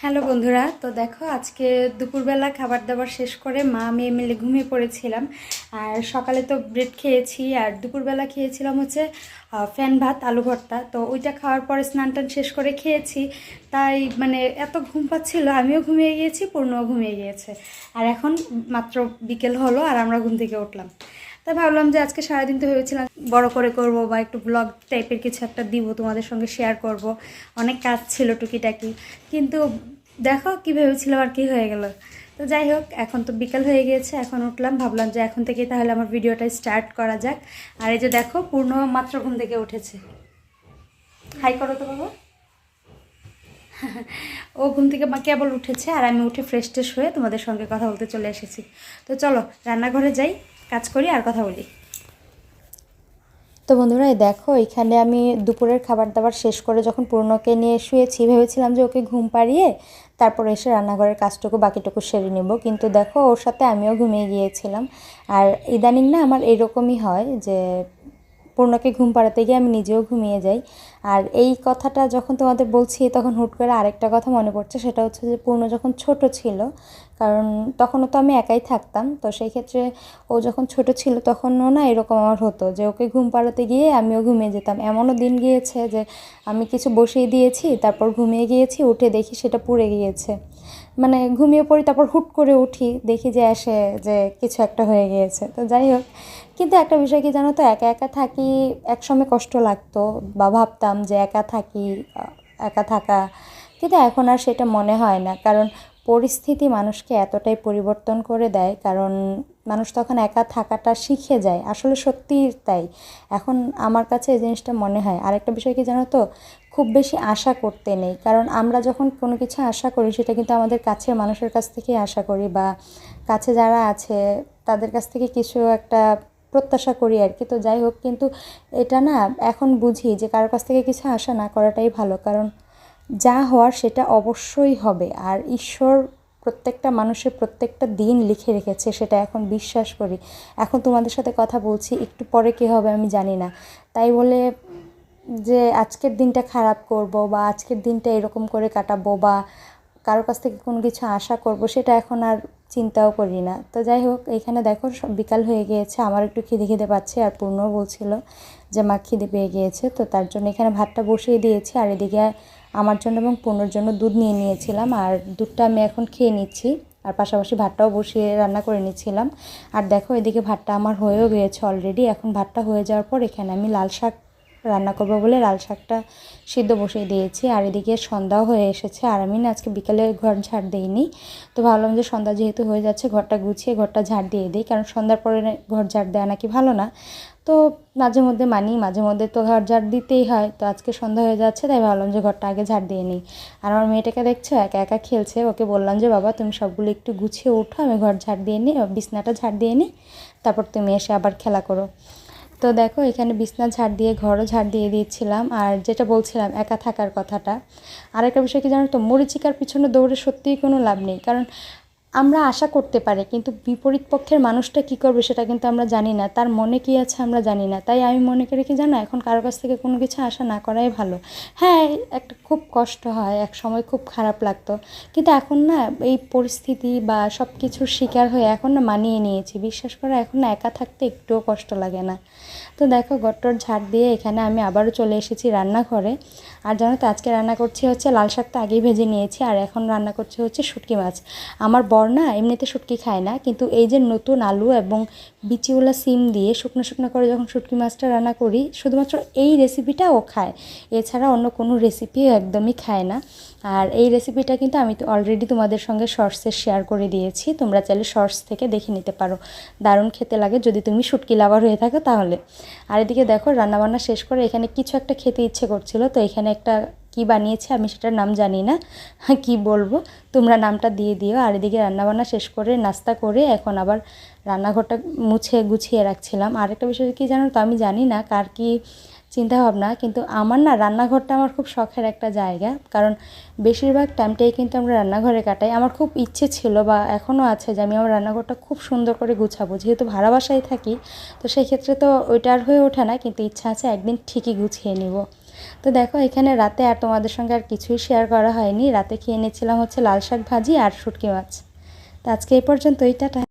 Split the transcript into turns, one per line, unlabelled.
Hello বন্ধুরা, তো দেখো আজকে দুপুরবেলা খাবার দাবার শেষ করে মা মেয়ে মিলে ঘুমিয়ে পড়েছিলাম। আর সকালে তো ব্রেড খেয়েছি, আর দুপুরবেলা খেয়েছিলাম হচ্ছে ফ্যান ভাত, আলু ভর্তা। তো ওইটা খাওয়ার পরে স্নান টান শেষ করে খেয়েছি। তাই মানে এত ঘুম পাচ্ছিল, আমিও ঘুমিয়ে গিয়েছি, পূর্ণও ঘুমিয়ে গিয়েছে। আর এখন মাত্র বিকেল হলো, আর আমরা ঘুম থেকে উঠলাম। তাই ভাবলাম যে আজকে সারাদিন তো ভেবেছিলাম বড় করে করব বা একটু ব্লগ টাইপের কিছু একটা দিব, তোমাদের সঙ্গে শেয়ার করব। অনেক কাজ ছিল টুকিটাকি। কিন্তু দেখো কি ভেবেছিলাম আর কি হয়ে গেল। তো যাই হোক, এখন তো বিকাল হয়ে গিয়েছে, এখন উঠলাম, ভাবলাম যে এখন থেকেই তাহলে আমার ভিডিওটা স্টার্ট করা যাক। আর এই যে দেখো, পূর্ণ মাত্র ঘুম থেকে উঠেছে। হাই করো তো বাবা। ও ঘুম থেকে মা, কেবল উঠেছে, আর আমি উঠে ফ্রেশ ট্রেশ হয়ে তোমাদের সঙ্গে কথা বলতে চলে এসেছি। তো চলো, রান্নাঘরে যাই। কাজ করি আর কথা বলি। তো বন্ধুরা দেখো, এখানে আমি দুপুরের খাবার দাবার শেষ করে যখন পূর্ণকে নিয়ে শুয়েছি, ভেবেছিলাম যে ওকে ঘুম পাড়িয়ে তারপর এসে রান্নাঘরের কাজটুকু, বাকিটুকু সেরে নেব। কিন্তু দেখো, ওর সাথে আমিও ঘুমিয়ে গিয়েছিলাম। আর ইদানিং না আমার এরকমই হয় যে পূর্ণকে ঘুম পাড়াতে গিয়ে আমি নিজেও ঘুমিয়ে যাই। আর এই কথাটা যখন তোমাদের বলছি, তখন হুট করে আরেকটা কথা মনে পড়ছে, সেটা হচ্ছে যে পূর্ণ যখন ছোট ছিল, কারণ তখনও তো আমি একাই থাকতাম, তো সেই ক্ষেত্রে ও যখন ছোট ছিল তখনও না এরকম আমার হতো যে ওকে ঘুম পাড়াতে গিয়ে আমিও ঘুমিয়ে যেতাম। এমনও দিন গিয়েছে যে আমি কিছু বসিয়ে দিয়েছি, তারপর ঘুমিয়ে গিয়েছি, উঠে দেখি সেটা পুড়ে গিয়েছে। মানে ঘুমিয়ে পড়ি, তারপর হুট করে উঠি, দেখি যে আসে যে কিছু একটা হয়ে গিয়েছে। তো যাই হোক, কিন্তু একটা বিষয় কি জানো তো, একা একা থাকি একসময় কষ্ট লাগতো বা ভাবতাম যে একা থাকি, একা থাকা, কিন্তু এখন আর সেটা মনে হয় না। কারণ পরিস্থিতি মানুষকে এতটাই পরিবর্তন করে দেয়, কারণ মানুষ তখন একা থাকাটা শিখে যায়। আসলে সত্যিই তাই। এখন আমার কাছে এই জিনিসটা মনে হয়। আরেকটা বিষয় কি জানো তো খুব বেশি আশা করতে নেই। কারণ আমরা যখন কোনো কিছু আশা করি, সেটা কিন্তু আমাদের কাছের মানুষের কাছ থেকেই আশা করি বা কাছে যারা আছে, তাদের কাছ থেকে কিছু একটা প্রত্যাশা করি আর কি। তো যাই হোক, কিন্তু এটা না এখন বুঝি যে কারোর কাছ থেকে কিছু আশা না করাটাই ভালো। কারণ যা হওয়ার সেটা অবশ্যই হবে। আর ঈশ্বর প্রত্যেকটা মানুষের প্রত্যেকটা দিন লিখে রেখেছে, সেটা এখন বিশ্বাস করি। এখন তোমাদের সাথে কথা বলছি, একটু পরে কী হবে আমি জানি না। তাই বলে যে আজকের দিনটা খারাপ করব বা আজকের দিনটা এরকম করে কাটাবো বা কারোর কাছ থেকে কোনো কিছু আশা করব, সেটা এখন আর চিন্তাও করি না। তো যাই হোক, এখানে দেখো বিকাল হয়ে গিয়েছে, আমার একটু খিদে খিদে পাচ্ছে আর পূর্ণও বলছিল যে মা খিদে পেয়ে গিয়েছে, তো তার জন্য এখানে ভাতটা বসিয়ে দিয়েছি আর এদিকে আমার জন্য এবং পূর্ণর জন্য দুধ নিয়ে নিয়েছিলাম আর দুধটা আমি এখন খেয়ে নিচ্ছি আর পাশাপাশি ভাতটাও বসিয়ে রান্না করে নিচ্ছিলাম। আর দেখো এদিকে ভাতটা আমার হয়েও গিয়েছে অলরেডি এখন ভাতটা হয়ে যাওয়ার পর এখানে আমি লাল শাক রান্না করব বলে লাল শাকটা সিদ্ধ বসিয়ে দিয়েছি। আর এদিকে সন্ধ্যাও হয়ে এসেছে। আর আমি না আজকে বিকালে ঘর ঝাড় দিইনি। তো ভাবলাম যে সন্ধ্যা যেহেতু হয়ে যাচ্ছে, ঘরটা গুছিয়ে ঘরটা ঝাড় দিয়ে দিই। কারণ সন্ধ্যার পরে ঘর ঝাড় দেওয়া নাকি ভালো না। তো মাঝে মধ্যে মানি, মাঝে মধ্যে তো ঘর ঝাড় দিতেই হয়। তো আজকে সন্ধ্যা হয়ে যাচ্ছে, তাই ভাবলাম যে ঘরটা আগে ঝাড় দিয়ে নিই। আর আমার মেয়েটাকে দেখছ? একা একা খেলছে। ওকে বললাম যে, বাবা, তুমি সবগুলো একটু গুছিয়ে ওঠো। আমি ঘর ঝাড় দিয়ে নিই, বিছনাটা ঝাড় দিয়ে নিই। তারপর তুমি এসে আবার খেলা করো। তো দেখো, এখানে বিছনা ঝাড় দিয়ে, ঘরও ঝাড় দিয়ে দিয়েছিলাম। আর যেটা বলছিলাম, একা থাকার কথাটা। আর একটা বিষয় কি জানো তো, মরিচিকার পিছনে দৌড়ে সত্যিই কোনো লাভ নেই। কারণ আমরা আশা করতে পারি, কিন্তু বিপরীত পক্ষের মানুষটা কী করবে সেটা কিন্তু আমরা জানি না। তার মনে কী আছে আমরা জানি না। তাই আমি মনে করি কি জানো, এখন কারোর কাছ থেকে কোনো কিছু আশা না করাই ভালো। হ্যাঁ একটা খুব কষ্ট হয়, এক সময় খুব খারাপ লাগতো। কিন্তু এখন না, এই পরিস্থিতি বা সব কিছুর শিকার হয়ে এখন না মানিয়ে নিয়েছি। বিশ্বাস করে, এখন না একা থাকতে একটুও কষ্ট লাগে না। তো দেখো, গট্টর ঝাড় দিয়ে এখানে আমি আবারও চলে এসেছি রান্নাঘরে। আর জানো তো, আজকে রান্না করছি হচ্ছে লাল শাকটা আগেই ভেজে নিয়েছি, আর এখন রান্না করছি হচ্ছে শুটকি মাছ। আমার বর না এমনিতে শুটকি খায় না, কিন্তু এই যে নতুন আলু এবং বিচিওলা সিম দিয়ে শুকনো শুকনো করে যখন শুটকি মাছটা রান্না করি, শুধুমাত্র এই রেসিপিটা ও খায়। এছাড়া অন্য কোনো রেসিপি একদমই খায় না। আর এই রেসিপিটা কিন্তু আমি তো অলরেডি তোমাদের সঙ্গে শর্টসে শেয়ার করে দিয়েছি। তোমরা চাইলে শর্টস থেকে দেখে নিতে পারো। দারুণ খেতে লাগে। যদি তুমি শুটকি লাভার হয়ে থাকো তাহলে। আর এদিকে দেখো, রান্নাবান্না শেষ করে এখানে কিছু একটা খেতে ইচ্ছে করছিল। তো এখানে একটা কি বানিয়েছে আমি সেটার নাম জানি না। কি বলব? তোমরা নামটা দিয়ে দিও। আর এদিকে রান্নাবান্না শেষ করে নাস্তা করে এখন আবার রান্নাঘরটা মুছে গুছিয়ে রাখছিলাম। আরেকটা বিষয় কি জানো তো আমি জানি না কার কি চিন্তা ভাবনা কিন্তু আমার না রান্নাঘরটা আমার খুব শখের একটা জায়গা। কারণ বেশিরভাগ টাইমটাই কিন্তু আমরা রান্নাঘরে কাটাই। আমার খুব ইচ্ছে ছিল বা এখনও আছে যে আমি আমার রান্নাঘরটা খুব সুন্দর করে গুছাবো। যেহেতু ভাড়া বাসায় থাকি, তো সেই ক্ষেত্রে তো ওইটা আর হয়ে ওঠে না, কিন্তু ইচ্ছা আছে একদিন ঠিকই গুছিয়ে নিব। তো দেখো, এখানে রাতে আর তোমাদের সঙ্গে আর কিছুই শেয়ার করা হয়নি। রাতে খেয়ে নিয়েছিলাম হচ্ছে লাল শাক ভাজি আর শুটকি মাছ। তো আজকে এই পর্যন্তই, টাটা।